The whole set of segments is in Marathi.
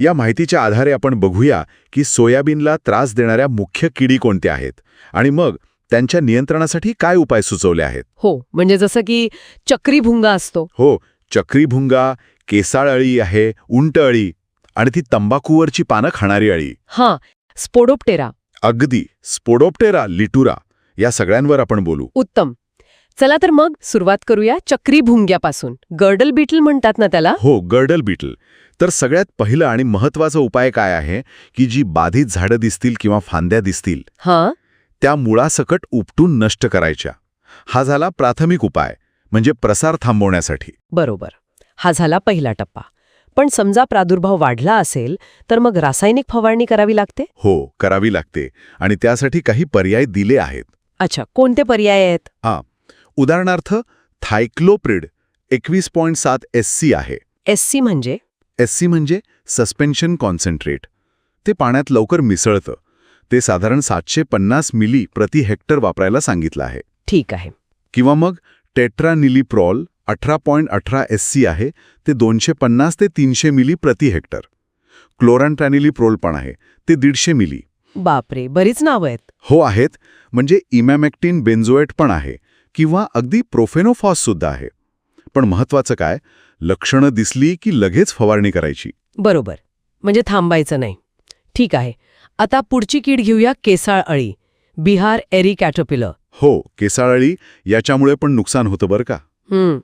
या माहितीच्या आधारे आपण बघूया की सोयाबीनला त्रास देणाऱ्या मुख्य किडी कोणत्या आहेत आणि मग त्यांच्या नियंत्रणासाठी काय उपाय सुचवले आहेत? हो म्हणजे जसं की चक्री भुंगा असतो. हो चक्रीभुंगा केसाळ अळी आहे उंट अळी आणि ती तंबाखूवरची पानं खाणारी अळी. हां स्पोडोप्टेरा. अगदी स्पोडोप्टेरा लिटुरा या सगळ्यांवर आपण बोलू. उत्तम. चला तर मग सुरुवात करूया चक्री भुंग्यापासून गर्डल बीटल म्हणतात ना त्याला? हो गर्डल बीटल. तर सगळ्यात पहिलं आणि महत्त्वाचा उपाय काय आहे की जी बाधित झाडं दिसतील किंवा फांद्या दिसतील हां. त्या मुळासकट उपटून नष्ट करायच्या. हा झाला प्राथमिक उपाय म्हणजे प्रसार थांबवण्यासाठी. बरोबर. हा झाला पहिला टप्पा. पण समजा प्रादुर्भाव वाढला असेल तर मग रासायनिक फवारणी करावी लागते? हो करावी लागते. आणि त्यासाठी काही पर्याय दिले आहेत. अच्छा कोणते पर्याय आहेत? उदाहरणार्थ थायक्लोप्रिड एकवीस पॉईंट सात एस सी आहे. एस सी म्हणजे? एस सी म्हणजे सस्पेन्शन कॉन्सन्ट्रेट. ते पाण्यात लवकर मिसळतं. ते साधारण सातशे पन्नास मिली प्रति हेक्टर वापरायला सांगितलं आहे. ठीक आहे. किंवा मग टेट्रानिलिप्रॉल अठरा पॉईंट अठरा एस सी आहे ते दोनशे पन्नास ते तीनशे मिली प्रति हेक्टर. क्लोरांट्रॅनिलिप्रोल पण आहे ते दीडशे मिली. बापरे बरीच नावं आहेत. हो आहेत म्हणजे इमॅमेक्टिन बेन्झोएट पण आहे. किंवा अगदी प्रोफेनोफॉस सुद्धा आहे. पण महत्वाचं काय? लक्षणं दिसली की लगेच फवारणी करायची. बरोबर. म्हणजे थांबायचं नाही. ठीक आहे. आता पुढची कीड घेऊया केसाळ अळी. बिहार एरी कॅटोपिलर हो केसाळळी याच्यामुळे पण नुकसान होतं बरं का? हम्म.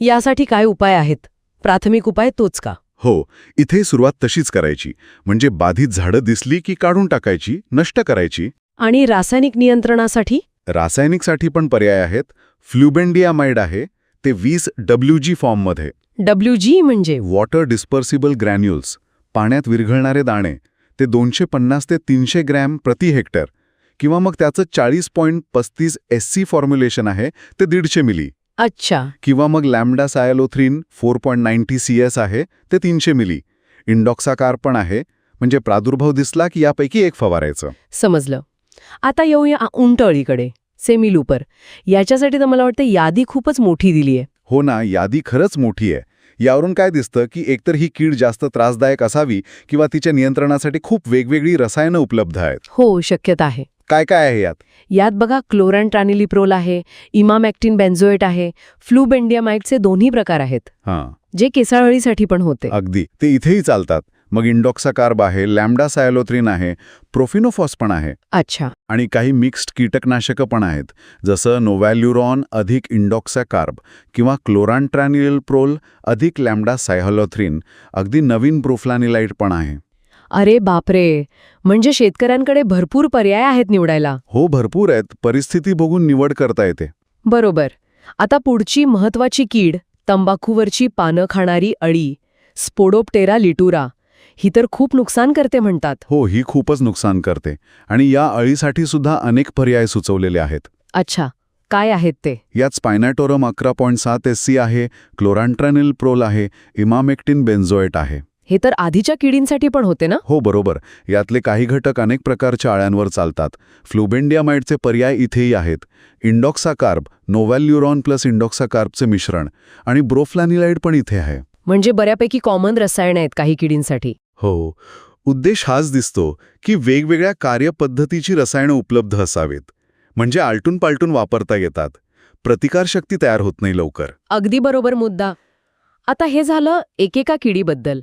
यासाठी काय उपाय आहेत? प्राथमिक उपाय तोच का? हो इथे सुरुवात तशीच करायची. म्हणजे बाधित झाडं दिसली की काढून टाकायची नष्ट करायची. आणि रासायनिक नियंत्रणासाठी? रासायनिकसाठी पण पर्याय आहेत. फ्ल्युबेंडियामाइड आहे. ते वीस डब्ल्यू जी फॉर्ममध्ये डब्ल्यू जी म्हणजे? वॉटर डिस्पर्सिबल ग्रॅन्युल्स पाण्यात विरघळणारे दाणे. ते दोनशे पन्नास ते तीनशे ग्रॅम प्रति हेक्टर. किंवा मग त्याचं चाळीस पॉईंट पस्तीस एस सी फॉर्म्युलेशन आहे. ते दीडशे मिली. अच्छा. किंवा मग lambda cyhalothrin four point ninety C S आहे. ते तीनशे मिली. इंडॉक्साकार पण आहे. म्हणजे प्रादुर्भाव दिसला की यापैकी एक फवारायचं. समजलं. आता येऊया उंटअळीकडे सेमिलूपर. याच्यासाठी तर मला वाटतं यादी खूपच मोठी दिली आहे हो ना यादी खरंच मोठी आहे. यावरून काय दिसतं की एकतर ही कीड जास्त त्रासदायक असावी किंवा तिच्या नियंत्रणासाठी खूप वेगवेगळी रसायनं उपलब्ध आहेत. हो शक्यता आहे. काय काय आहे यात? यात बघा क्लोरॅन ट्रानिलिप्रोल आहे इमामॅक्टिन बेन्झोएट आहे फ्लूबेंडियामाइटचे दोन्ही प्रकार आहेत. हां. जे केसाळळीसाठी पण होते. अगदी. ते इथेही चालतात. मग इंडॉक्साकार्ब आहे लॅम्डा सायलोथ्रीन आहे प्रोफिनोफॉस पण आहे. अच्छा. आणि काही मिक्स्ड कीटकनाशकं पण आहेत जसं नोव्हॅल्युरॉन अधिक इंडॉक्साकार्ब किंवा क्लोरांट्रॅनिल प्रोल अधिक लॅम्डा सायहलोथ्रीन अगदी नवीन प्रोफ्लानिलाइट पण आहे. अरे बापरे! म्हणजे शेतकऱ्यांकडे भरपूर पर्याय आहेत निवडायला. हो भरपूर आहेत. परिस्थिती बघून निवड करता येते. बरोबर. आता पुढची महत्वाची कीड तंबाखूवरची पानं खाणारी अळी स्पोडोप्टेरा लिटुरा. ही तर खूप नुकसान करते म्हणतात. हो ही खूपच नुकसान करते. आणि या अळीसाठी सुद्धा अनेक पर्याय सुचवलेले आहेत. अच्छा काय आहेत ते? यात स्पायनॅटोरम अकरा पॉईंट सात एस सी आहे क्लोरांट्रॅनिल प्रोल आहे इमामेक्टिन बेन्झोएट आहे. हे तर आधीच्या किडींसाठी पण होते ना? हो बरोबर. यातले काही घटक अनेक प्रकारच्या आळ्यांवर चालतात. फ्लुबेंडियामाइडचे पर्याय इथेही आहेत. इंडॉक्साकार्ब नोव्हॅल्युरॉन प्लस इंडॉक्साकार्बचे मिश्रण. आणि ब्रोफ्लॅनिलाइड पण इथे आहे. म्हणजे बऱ्यापैकी कॉमन रसायन आहेत काही किडींसाठी. हो. उद्देश हाच दिसतो की वेगवेगळ्या कार्यपद्धतीची रसायनं उपलब्ध असावीत. म्हणजे आलटून पालटून वापरता येतात. प्रतिकारशक्ती तयार होत नाही लवकर. अगदी बरोबर मुद्दा. आता हे झालं एकेका किडीबद्दल.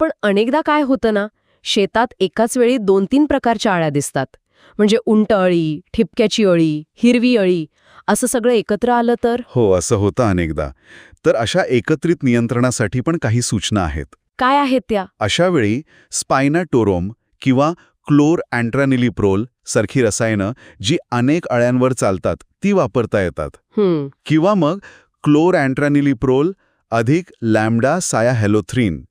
पण अनेकदा काय होतं ना शेतात एकाच वेळी दोन तीन प्रकारच्या अळ्या दिसतात. म्हणजे उंट अळी ठिपक्याची अळी हिरवी अळी असं सगळं एकत्र आलं तर? हो असं होतं अनेकदा. तर अशा एकत्रित नियंत्रणासाठी पण काही सूचना आहेत. काय आहेत त्या? अशा वेळी स्पायनाटोरोम किंवा क्लोर अँट्रानिलिप्रोल सारखी रसायनं जी अनेक अळ्यांवर चालतात ती वापरता येतात. किंवा मग क्लोर अँट्रानिलिप्रोल अधिक लॅम्डा साया हॅलोथ्रीन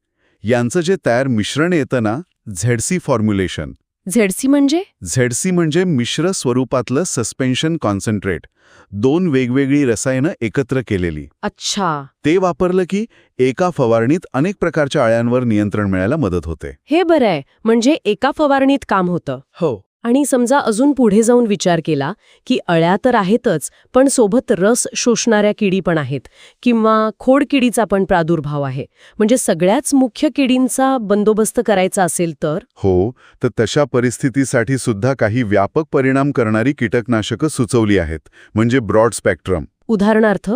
यांचं जे तयार मिश्रण येतं ना झेडसी फॉर्म्युलेशन. झेडसी म्हणजे? झेडसी म्हणजे मिश्र स्वरूपातलं सस्पेन्शन कॉन्सन्ट्रेट. दोन वेगवेगळी रसायनं एकत्र केलेली. अच्छा. ते वापरलं की एका फवारणीत अनेक प्रकारच्या अळ्यांवर नियंत्रण मिळायला मदत होते. हे बरं आहे. म्हणजे एका फवारणीत काम होतं. हो. आणि समजा अजून पुढे जाऊन विचार केला की अळ्या तर आहेतच पण सोबत रस शोषणाऱ्या किडी पण आहेत किंवा खोड किडीचा पण प्रादुर्भाव आहे. म्हणजे सगळ्याच मुख्य किडींचा बंदोबस्त करायचा असेल तर? हो तर तशा परिस्थितीसाठी सुद्धा काही व्यापक परिणाम करणारी कीटकनाशकं सुचवली आहेत म्हणजे ब्रॉड स्पेक्ट्रम. उदाहरणार्थ?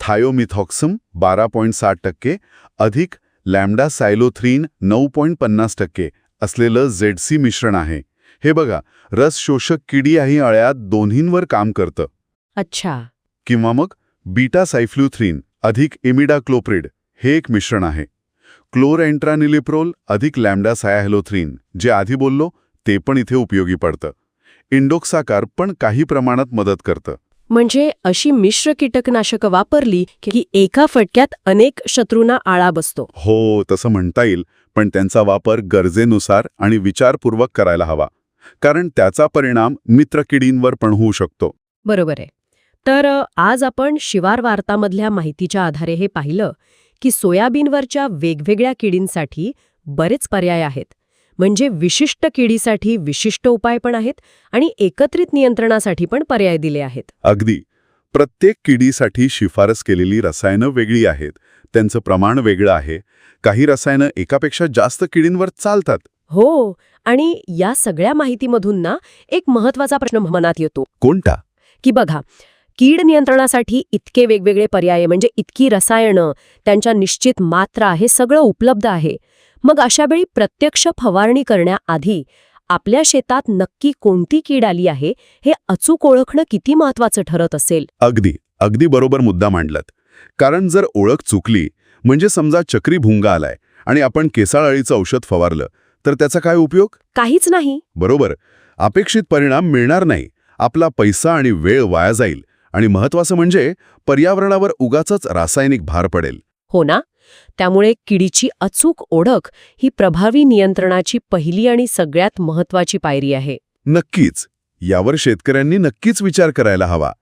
थायोमिथॉक्सम बारा पॉईंट साठ टक्के अधिक लॅम्डा सायलोथ्रीन नऊ पॉईंट पन्नास टक्के असलेलं झेडसी मिश्रण आहे. हे बघा रस शोषक किडी ही अळ्यात दोन्हींवर काम करतं. अच्छा. किंवा मग बीटा सायफ्ल्युथ्रीन अधिक इमिडाक्लोप्रिड हे एक मिश्रण आहे. क्लोरएन्ट्रानिलिप्रोल अधिक लॅम्डा सायाहेलोथ्रीन जे आधी बोललो ते पण इथे उपयोगी पडतं. इंडोक्साकार पण काही प्रमाणात मदत करतं. म्हणजे अशी मिश्र कीटकनाशकं वापरली की एका फटक्यात अनेक शत्रूंना आळा बसतो. हो तसं म्हणता येईल पण त्यांचा वापर गरजेनुसार आणि विचारपूर्वक करायला हवा. कारण त्याचा परिणाम मित्रकिडींवर पण होऊ शकतो. बरोबर आहे. तर आज आपण शिवार वार्तामधल्या माहितीच्या आधारे हे पाहिलं की सोयाबीनवरच्या वेगवेगळ्या किडींसाठी बरेच पर्याय आहेत. म्हणजे विशिष्ट किडीसाठी विशिष्ट उपाय पण आहेत आणि एकत्रित नियंत्रणासाठी पण पर्याय दिले आहेत. अगदी. प्रत्येक किडीसाठी शिफारस केलेली रसायनं वेगळी आहेत. त्यांचं प्रमाण वेगळं आहे. काही रसायनं एकापेक्षा जास्त किडींवर चालतात. हो. आणि या सगळ्या माहितीमधून ना एक महत्त्वाचा प्रश्न मनात येतो. कोणता? की बघा कीड नियंत्रणासाठी इतके वेगवेगळे पर्याय म्हणजे इतकी रसायनं त्यांच्या निश्चित मात्रा हे सगळं उपलब्ध आहे. मग अशावेळी प्रत्यक्ष फवारणी करण्याआधी आपल्या शेतात नक्की कोणती कीड आली आहे हे अचूक ओळखणं किती महत्वाचं ठरत असेल? अगदी अगदी बरोबर मुद्दा मांडलात. कारण जर ओळख चुकली म्हणजे समजा चक्री भुंगा आलाय आणि आपण केसाळ अळीचं औषध फवारलं तर त्याचा काय उपयोग? काहीच नाही. बरोबर. अपेक्षित परिणाम मिळणार नाही. आपला पैसा आणि वेळ वाया जाईल. आणि महत्वाचं म्हणजे पर्यावरणावर उगाचच रासायनिक भार पडेल. हो ना? त्यामुळे किडीची अचूक ओळख ही प्रभावी नियंत्रणाची पहिली आणि सगळ्यात महत्वाची पायरी आहे. नक्कीच. यावर शेतकऱ्यांनी नक्कीच विचार करायला हवा.